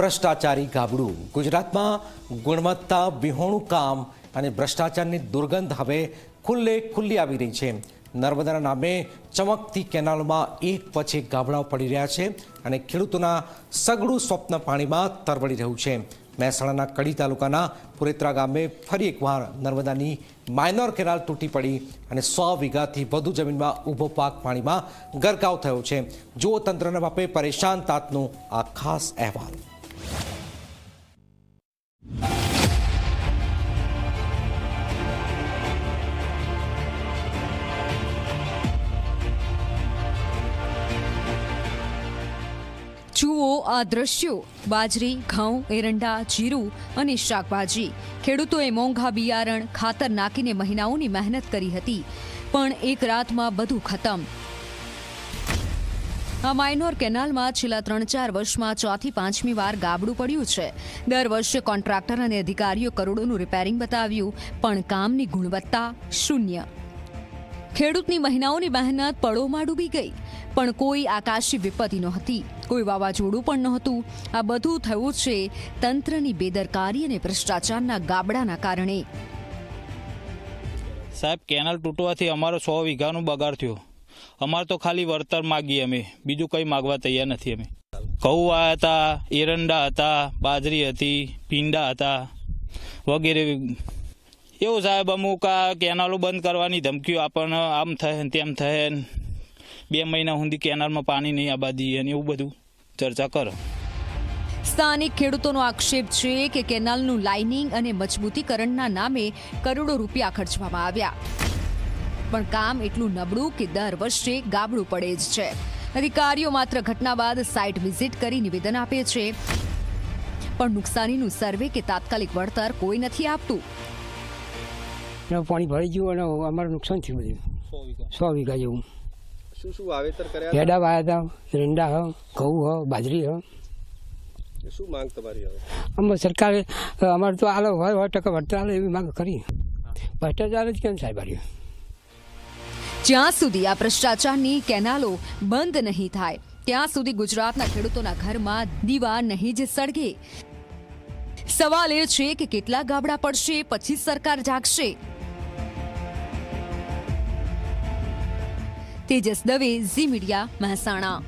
ભ્રષ્ટાચારી ગાબડું. ગુજરાતમાં ગુણવત્તા વિહોણું કામ અને ભ્રષ્ટાચારની દુર્ગંધ હવે ખુલ્લે ખુલ્લી આવી રહી છે. નર્મદાના નામે ચમકતી કેનાલોમાં એક પછી ગાબડાઓ પડી રહ્યા છે અને ખેડૂતોના સગડું સ્વપ્ન પાણીમાં તરવડી રહ્યું છે. મહેસાણાના કડી તાલુકાના પુરેત્રા ગામે ફરી એકવાર નર્મદાની માઇનોર કેનાલ તૂટી પડી અને સો વીઘાથી વધુ જમીનમાં ઊભો પાક પાણીમાં ગરકાવ થયો છે. જુઓ તંત્રના બાપે પરેશાન તાતનો આ ખાસ અહેવાલ. જુઓ આ દ્રશ્યો. બાજરી, ઘઉં, એરંડા, જીરું અને શાકભાજી. ખેડૂતોએ મોંઘા બિયારણ, ખાતર નાખીને મહિનાઓની મહેનત કરી હતી. પણ એક રાતમાં બધું ખતમ. આ માઇનોર કેનાલમાં છેલ્લા ત્રણ ચાર વર્ષમાં ચોથી પાંચમી વાર ગાબડું પડ્યું છે. દર વર્ષે કોન્ટ્રાક્ટર અને અધિકારીઓ કરોડોનું રિપેરિંગ બતાવ્યું, પણ કામની ગુણવત્તા શૂન્ય. ખેડૂતની મહિનાઓની મહેનત પળોમાં ડૂબી ગઈ. પણ કોઈ આકાશી વિપત્તિ નહોતી. કોઈ વાવાઝોડું પણ નહોતું. આ બધું થયું છે તંત્રની બેદરકારી અને ભ્રષ્ટાચારના ગાબડાના કારણે. સાહેબ, કેનાલ તૂટવાથી અમારો સો વીઘાનું બગાડ થયો. અમારે તો ખાલી વળતર માગીએ અમે. બીજું કંઈ માગવા તૈયાર નથી અમે. કૌવા હતા, એરંડા હતા, બાજરી હતી પીંડા હતા વગેરે એવું સાહેબ, અમુક આ કેનાલો બંધ કરવાની ધમકીઓ આપણને આમ થાય ને તેમ થાય ને બે મહિના સુધી કેનાલમાં પાણી નહીં આબા અને એવું બધું ચર્ચા કરો. સ્થાનિક ખેડૂતોનો આક્ષેપ છે કે કેનાલનું લાઇનિંગ અને મજબૂતીકરણના નામે કરોડો રૂપિયા ખર્ચવામાં આવ્યા. પણ કામ એટલું નબળું કે દર વર્ષે ગાબડું પડે જ છે. અધિકારીઓ માત્ર ઘટના બાદ સાઇટ વિઝિટ કરી નિવેદન આપે છે. પણ નુકસાનીનું સર્વે કે તાત્કાલિક વળતર કોઈ નથી આપતું. એમાં પાણી ભરી ગયું અને અમારું નુકસાન થયું બધું. સો વીઘા. જેવું. શું શું વાવેતર કર્યા ભેડા વાયા હતા રંડા હ ઘઉં હ બાજરી હ? શું માંગ તમારી હવે? સરકારે અમારે તો આલો હોય હોય ટકા વળતર આલે એવી માંગ કરી. ભ્રષ્ટાચાર જ કેમ સાહેબ આવ્યું જ્યાં સુધી આ ભ્રષ્ટાચારની કેનાલો બંધ નહીં થાય ત્યાં સુધી ગુજરાતના ખેડૂતોના ઘરમાં દીવા નહીં જ સળગે. સવાલ એ છે કે કેટલા ગાબડા પડશે પછી સરકાર જાગશે. તેજસ દવે ઝી મીડિયા મહેસાણા.